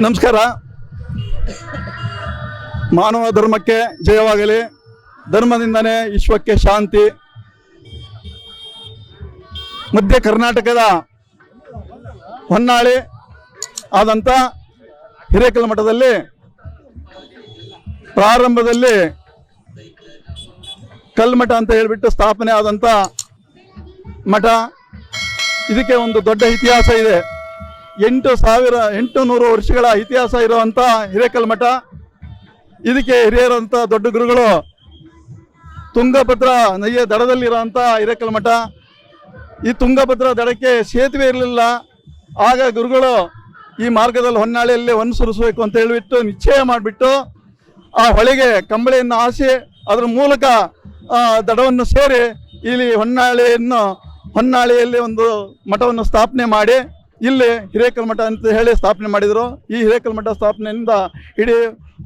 ನಮಸ್ಕಾರ. ಮಾನವ ಧರ್ಮಕ್ಕೆ ಜಯವಾಗಲಿ. ಧರ್ಮದಿಂದನೇ ವಿಶ್ವಕ್ಕೆ ಶಾಂತಿ. ಮಧ್ಯ ಕರ್ನಾಟಕದ ಹೊನ್ನಾಳಿ ಆದಂತ ಹಿರೇಕಲ್ ಮಠದಲ್ಲಿ ಪ್ರಾರಂಭದಲ್ಲಿ ಕಲ್ಮಠ ಅಂತ ಹೇಳಿಬಿಟ್ಟು ಸ್ಥಾಪನೆ ಆದಂತ ಮಠ. ಇದಕ್ಕೆ ಒಂದು ದೊಡ್ಡ ಇತಿಹಾಸ ಇದೆ. ಎಂಟು ಸಾವಿರ ಎಂಟು ನೂರು ವರ್ಷಗಳ ಇತಿಹಾಸ ಇರುವಂಥ ಹಿರೇಕಲ್ ಮಠ. ಇದಕ್ಕೆ ಹಿರಿಯರಂಥ ದೊಡ್ಡ ಗುರುಗಳು, ತುಂಗಭದ್ರಾ ನದಿಯ ಹಿರೇಕಲ್ ಮಠ. ಈ ತುಂಗಭದ್ರಾ ದಡಕ್ಕೆ ಸೇತುವೆ ಇರಲಿಲ್ಲ. ಆಗ ಗುರುಗಳು ಈ ಮಾರ್ಗದಲ್ಲಿ ಹೊನ್ನಾಳಿಯಲ್ಲಿ ಅನುಸರಿಸಬೇಕು ಸುರಿಸಬೇಕು ಅಂತ ಹೇಳಿಬಿಟ್ಟು ನಿಶ್ಚಯ ಮಾಡಿಬಿಟ್ಟು ಆ ಹೊಳೆಗೆ ಕಂಬಳಿಯನ್ನು ಹಾಸಿ ಅದರ ಮೂಲಕ ದಡವನ್ನು ಸೇರಿ ಇಲ್ಲಿ ಹೊನ್ನಾಳಿಯನ್ನು, ಹೊನ್ನಾಳಿಯಲ್ಲಿ ಒಂದು ಮಠವನ್ನು ಸ್ಥಾಪನೆ ಮಾಡಿ ಇಲ್ಲಿ ಹಿರೇಕಲ್ಮಠ ಅಂತ ಹೇಳಿ ಸ್ಥಾಪನೆ ಮಾಡಿದರು. ಈ ಹಿರೇಕಲ್ಮಠ ಸ್ಥಾಪನೆಯಿಂದ ಇಡೀ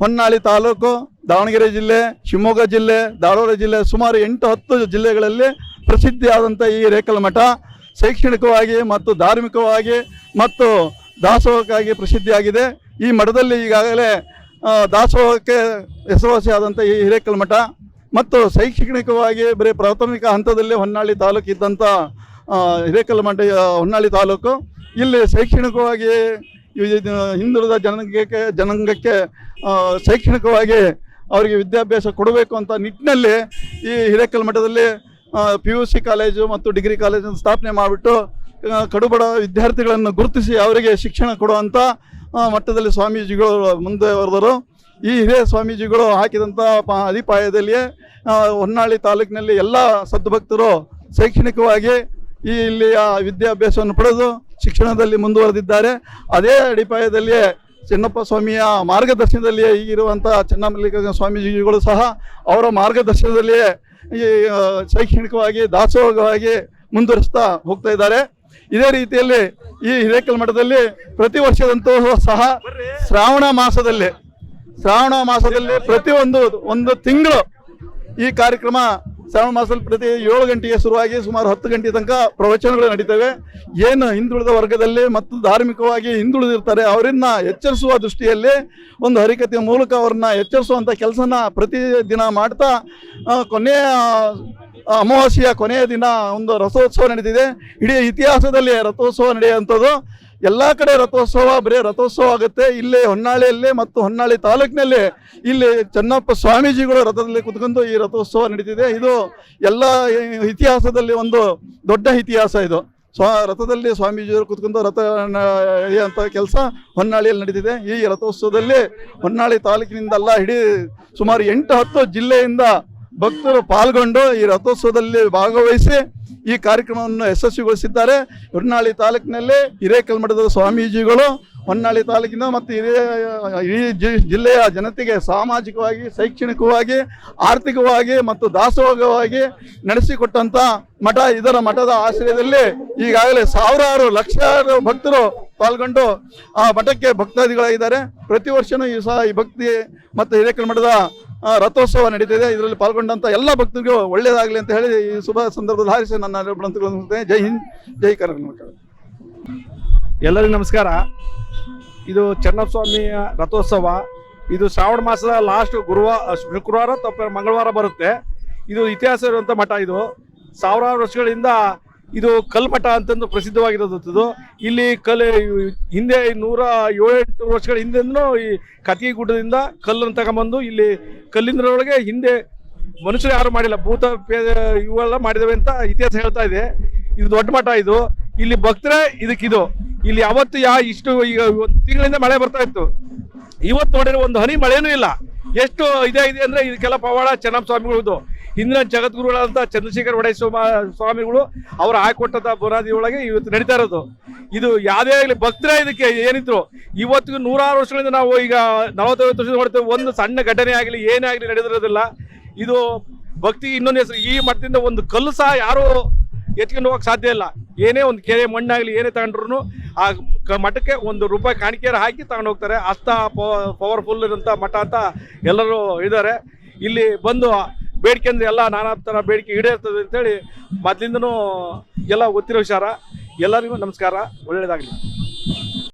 ಹೊನ್ನಾಳಿ ತಾಲೂಕು, ದಾವಣಗೆರೆ ಜಿಲ್ಲೆ, ಶಿವಮೊಗ್ಗ ಜಿಲ್ಲೆ, ಧಾರವಾಡ ಜಿಲ್ಲೆ ಸುಮಾರು ಎಂಟು ಹತ್ತು ಜಿಲ್ಲೆಗಳಲ್ಲಿ ಪ್ರಸಿದ್ಧಿಯಾದಂಥ ಈ ಹಿರೇಕಲ್ ಮಠ ಶೈಕ್ಷಣಿಕವಾಗಿ ಮತ್ತು ಧಾರ್ಮಿಕವಾಗಿ ಮತ್ತು ದಾಸೋಹಕ್ಕಾಗಿ ಪ್ರಸಿದ್ಧಿಯಾಗಿದೆ. ಈ ಮಠದಲ್ಲಿ ಈಗಾಗಲೇ ದಾಸೋಹಕ್ಕೆ ಹೆಸರುವಾಸಿಯಾದಂಥ ಈ ಹಿರೇಕಲ್ಮಠ ಮತ್ತು ಶೈಕ್ಷಣಿಕವಾಗಿ ಬರೀ ಪ್ರಾಥಮಿಕ ಹಂತದಲ್ಲಿ ಹೊನ್ನಾಳಿ ತಾಲೂಕು ಇದ್ದಂಥ ಹಿರೇಕಲ್ಮಠ ಹಿರೇಕಲ್ ಮಠ ಹೊನ್ನಾಳಿ ತಾಲೂಕು. ಇಲ್ಲಿ ಶೈಕ್ಷಣಿಕವಾಗಿ ಹಿಂದುಳಿದ ಜನಾಂಗಕ್ಕೆ ಜನಾಂಗಕ್ಕೆ ಶೈಕ್ಷಣಿಕವಾಗಿ ಅವರಿಗೆ ವಿದ್ಯಾಭ್ಯಾಸ ಕೊಡಬೇಕು ಅಂತ ನಿಟ್ಟಿನಲ್ಲಿ ಈ ಹಿರೇಕಲ್ ಮಠದಲ್ಲಿ ಪಿ ಯು ಸಿ ಕಾಲೇಜು ಮತ್ತು ಡಿಗ್ರಿ ಕಾಲೇಜನ್ನು ಸ್ಥಾಪನೆ ಮಾಡಿಬಿಟ್ಟು ಕಡುಬಡ ವಿದ್ಯಾರ್ಥಿಗಳನ್ನು ಗುರುತಿಸಿ ಅವರಿಗೆ ಶಿಕ್ಷಣ ಕೊಡುವಂಥ ಮಟ್ಟದಲ್ಲಿ ಸ್ವಾಮೀಜಿಗಳು ಮುಂದೆ ಬರೆದರು. ಈ ಹಿರಿಯ ಸ್ವಾಮೀಜಿಗಳು ಹಾಕಿದಂಥ ಪ, ಅಡಿಪಾಯದಲ್ಲಿಯೇ ಹೊನ್ನಾಳಿ ತಾಲೂಕಿನಲ್ಲಿ ಎಲ್ಲ ಸದ್ಭಕ್ತರು ಶೈಕ್ಷಣಿಕವಾಗಿ ಈ ಇಲ್ಲಿಯ ವಿದ್ಯಾಭ್ಯಾಸವನ್ನು ಪಡೆದು ಶಿಕ್ಷಣದಲ್ಲಿ ಮುಂದುವರೆದಿದ್ದಾರೆ. ಅದೇ ಅಡಿಪಾಯದಲ್ಲಿಯೇ ಚೆನ್ನಪ್ಪ ಸ್ವಾಮಿಯ ಮಾರ್ಗದರ್ಶನದಲ್ಲಿಯೇ ಈಗಿರುವಂಥ ಚೆನ್ನಮಲ್ಲಿಕಾರ್ಜುನ ಸ್ವಾಮೀಜಿಗಳು ಸಹ ಅವರ ಮಾರ್ಗದರ್ಶನದಲ್ಲಿಯೇ ಈ ಶೈಕ್ಷಣಿಕವಾಗಿ ದಾಸೋಹವಾಗಿ ಮುಂದುವರಿಸ್ತಾ ಹೋಗ್ತಾ ಇದ್ದಾರೆ. ಇದೇ ರೀತಿಯಲ್ಲಿ ಈ ಹಿರೇಕಲ್ ಮಠದಲ್ಲಿ ಪ್ರತಿ ವರ್ಷದಂತೂ ಸಹ ಶ್ರಾವಣ ಮಾಸದಲ್ಲಿ ಶ್ರಾವಣ ಮಾಸದಲ್ಲಿ ಪ್ರತಿಯೊಂದು ಒಂದು ತಿಂಗಳು ಈ ಕಾರ್ಯಕ್ರಮ ಶ್ರಾವಣ ಮಾಸದಲ್ಲಿ ಪ್ರತಿ ಏಳು ಗಂಟೆಗೆ ಶುರುವಾಗಿ ಸುಮಾರು ಹತ್ತು ಗಂಟೆ ತನಕ ಪ್ರವಚನಗಳು ನಡೀತವೆ. ಏನು ಹಿಂದುಳಿದ ವರ್ಗದಲ್ಲಿ ಮತ್ತು ಧಾರ್ಮಿಕವಾಗಿ ಹಿಂದುಳಿದಿರ್ತಾರೆ, ಅವರನ್ನ ಎಚ್ಚರಿಸುವ ದೃಷ್ಟಿಯಲ್ಲಿ ಒಂದು ಹರಿಕತೆಯ ಮೂಲಕ ಅವ್ರನ್ನ ಎಚ್ಚರಿಸುವಂಥ ಕೆಲಸನ ಪ್ರತಿ ದಿನ ಮಾಡ್ತಾ ಕೊನೆಯ ಅಮಾವಾಸ್ಯ ಕೊನೆಯ ದಿನ ಒಂದು ರಥೋತ್ಸವ ನಡೆದಿದೆ ಇಡೀ ಇತಿಹಾಸದಲ್ಲಿ ರಥೋತ್ಸವ ನಡೆಯುವಂಥದ್ದು. ಎಲ್ಲ ಕಡೆ ರಥೋತ್ಸವ, ಬರೀ ರಥೋತ್ಸವ ಆಗುತ್ತೆ. ಇಲ್ಲೇ ಹೊನ್ನಾಳಿಯಲ್ಲಿ ಮತ್ತು ಹೊನ್ನಾಳಿ ತಾಲೂಕಿನಲ್ಲಿ ಇಲ್ಲಿ ಚೆನ್ನಪ್ಪ ಸ್ವಾಮೀಜಿಗಳು ರಥದಲ್ಲಿ ಕುತ್ಕೊಂಡು ಈ ರಥೋತ್ಸವ ನಡೀತಿದೆ. ಇದು ಎಲ್ಲ ಇತಿಹಾಸದಲ್ಲಿ ಒಂದು ದೊಡ್ಡ ಇತಿಹಾಸ ಇದು. ಸ್ವ, ರಥದಲ್ಲಿ ಸ್ವಾಮೀಜಿಯವರು ಕುತ್ಕೊಂಡು ರಥ ಅಂತ ಕೆಲಸ ಹೊನ್ನಾಳಿಯಲ್ಲಿ ನಡೀತಿದೆ. ಈ ರಥೋತ್ಸವದಲ್ಲಿ ಹೊನ್ನಾಳಿ ತಾಲೂಕಿನಿಂದಲ್ಲ ಇಡೀ ಸುಮಾರು ಎಂಟು ಹತ್ತು ಜಿಲ್ಲೆಯಿಂದ ಭಕ್ತರು ಪಾಲ್ಗೊಂಡು ಈ ರಥೋತ್ಸವದಲ್ಲಿ ಭಾಗವಹಿಸಿ ಈ ಕಾರ್ಯಕ್ರಮವನ್ನು ಯಶಸ್ವಿಗೊಳಿಸಿದ್ದಾರೆ. ಹೊನ್ನಾಳಿ ತಾಲೂಕಿನಲ್ಲಿ ಹಿರೇಕಲ್ಮಠದ ಸ್ವಾಮೀಜಿಗಳು ಹೊನ್ನಾಳಿ ತಾಲೂಕಿನ ಮತ್ತು ಹಿರಿಯ ಇಡೀ ಜಿಲ್ಲೆಯ ಜನತೆಗೆ ಸಾಮಾಜಿಕವಾಗಿ ಶೈಕ್ಷಣಿಕವಾಗಿ ಆರ್ಥಿಕವಾಗಿ ಮತ್ತು ದಾಸೋಹವಾಗಿ ನಡೆಸಿಕೊಟ್ಟಂಥ ಮಠ ಇದರ ಮಠದ ಆಶ್ರಯದಲ್ಲಿ ಈಗಾಗಲೇ ಸಾವಿರಾರು ಲಕ್ಷಾರು ಭಕ್ತರು ಪಾಲ್ಗೊಂಡು ಆ ಮಠಕ್ಕೆ ಭಕ್ತಾದಿಗಳಾಗಿದ್ದಾರೆ. ಪ್ರತಿ ವರ್ಷನೂ ಈ ಸಹ ಈ ಭಕ್ತಿ ಮತ್ತು ಹಿರೇಕಲ್ ಮಠದ ಆ, ರಥೋತ್ಸವ ನಡೀತಿದೆ. ಇದರಲ್ಲಿ ಪಾಲ್ಗೊಂಡಂಥ ಎಲ್ಲ ಭಕ್ತರಿಗೂ ಒಳ್ಳೆಯದಾಗಲಿ ಅಂತ ಹೇಳಿ ಈ ಶುಭ ಸಂದರ್ಭದಲ್ಲಿ ಹಾರಿಸಿ ನನ್ನ ಜೈ ಹಿಂದ್, ಜೈ ಕರ್ನಾಟಕ. ಎಲ್ಲರಿಗೂ ನಮಸ್ಕಾರ. ಇದು ಚನ್ನಸ್ವಾಮಿಯ ರಥೋತ್ಸವ. ಇದು ಶ್ರಾವಣ ಮಾಸದ ಲಾಸ್ಟ್ ಗುರುವಾರ ಶುಕ್ರವಾರ ತಪ್ಪ ಮಂಗಳವಾರ ಬರುತ್ತೆ. ಇದು ಇತಿಹಾಸ ಇರುವಂಥ ಮಠ ಇದು. ಸಾವಿರಾರು ವರ್ಷಗಳಿಂದ ಇದು ಕಲ್ಮಠ ಅಂತಂದು ಪ್ರಸಿದ್ಧವಾಗಿರೋದಂಥದ್ದು ಇಲ್ಲಿ ಕಲೆ ಹಿಂದೆ ನೂರ ಏಳೆಂಟು ವರ್ಷಗಳ ಹಿಂದೆನೂ ಈ ಕತ್ತಿಗೆ ಗುಡ್ಡದಿಂದ ಕಲ್ಲನ್ನು ತಗೊಂಬಂದು ಇಲ್ಲಿ ಕಲ್ಲಿಂದ್ರೊಳಗೆ ಹಿಂದೆ ಮನುಷ್ಯರು ಯಾರು ಮಾಡಿಲ್ಲ, ಭೂತ ಇವೆಲ್ಲ ಮಾಡಿದವೆ ಅಂತ ಇತಿಹಾಸ ಹೇಳ್ತಾ ಇದೆ. ಇದು ದೊಡ್ಡ ಮಠ ಇದು. ಇಲ್ಲಿ ಭಕ್ತರೇ ಇದಕ್ಕಿದು. ಇಲ್ಲಿ ಯಾವತ್ತು ಯಾ ಇಷ್ಟು ಈಗ ಒಂದು ತಿಂಗಳಿಂದ ಮಳೆ ಬರ್ತಾ ಇತ್ತು. ಇವತ್ತು ನೋಡಿದ್ರೆ ಒಂದು ಹನಿ ಮಳೆನೂ ಇಲ್ಲ. ಎಷ್ಟು ಇದಾಗಿದೆ ಇದೆ ಅಂದ್ರೆ ಇದಕ್ಕೆಲ್ಲ ಪವಾಡ ಚೆನ್ನಪ್ಪ ಸ್ವಾಮಿಗಳು ಹಿಂದಿನ ಜಗದ್ಗುರುಗಳಾದಂಥ ಚಂದ್ರಶೇಖರ್ ಒಡೆಯ ಸ್ವಾಮ ಸ್ವಾಮಿಗಳು ಅವ್ರು ಹಾಕೊಟ್ಟಂತ ಬುನಾದಿ ಒಳಗೆ ಇವತ್ತು ನಡೀತಾ ಇರೋದು. ಇದು ಯಾವುದೇ ಆಗಲಿ ಭಕ್ತರೇ ಇದಕ್ಕೆ ಏನಿದ್ರು, ಇವತ್ತಿಗೂ ನೂರಾರು ವರ್ಷಗಳಿಂದ ನಾವು ಈಗ ನಲವತ್ತೈವತ್ತು ವರ್ಷದಿಂದ ನೋಡ್ತೇವೆ ಒಂದು ಸಣ್ಣ ಘಟನೆ ಆಗಲಿ, ಏನೇ ಆಗಲಿ ನಡೆದಿರೋದಿಲ್ಲ. ಇದು ಭಕ್ತಿ ಇನ್ನೊಂದು ಹೆಸರು, ಈ ಮಠದಿಂದ ಒಂದು ಕಲ್ಲು ಸಹ ಯಾರು ಎತ್ಕೊಂಡು ಹೋಗಕ್ಕೆ ಸಾಧ್ಯ ಇಲ್ಲ. ಏನೇ ಒಂದು ಕೆರೆ ಮಣ್ಣಾಗಲಿ, ಏನೇ ತಗೊಂಡ್ರು ಆ ಕ- ಮಠಕ್ಕೆ ಒಂದು ರೂಪಾಯಿ ಕಾಣಿಕೆಯನ್ನು ಹಾಕಿ ತಗೊಂಡು ಹೋಗ್ತಾರೆ. ಅಷ್ಟ ಪವರ್ಫುಲ್ ಇರೋಂಥ ಮಠ ಅಂತ ಎಲ್ಲರೂ ಇದ್ದಾರೆ. ಇಲ್ಲಿ ಬಂದು ಬೇಡಿಕೆ ಅಂದ್ರೆ ಎಲ್ಲ ನಾನಾ ಥರ ಬೇಡಿಕೆ ಈಡೇರ್ತದೆ ಅಂತೇಳಿ ಮೊದಲಿಂದನೂ ಎಲ್ಲ ಗೊತ್ತಿರೋ ವಿಚಾರ. ಎಲ್ಲರಿಗೂ ನಮಸ್ಕಾರ. ಒಳ್ಳೆಯದಾಗಲಿ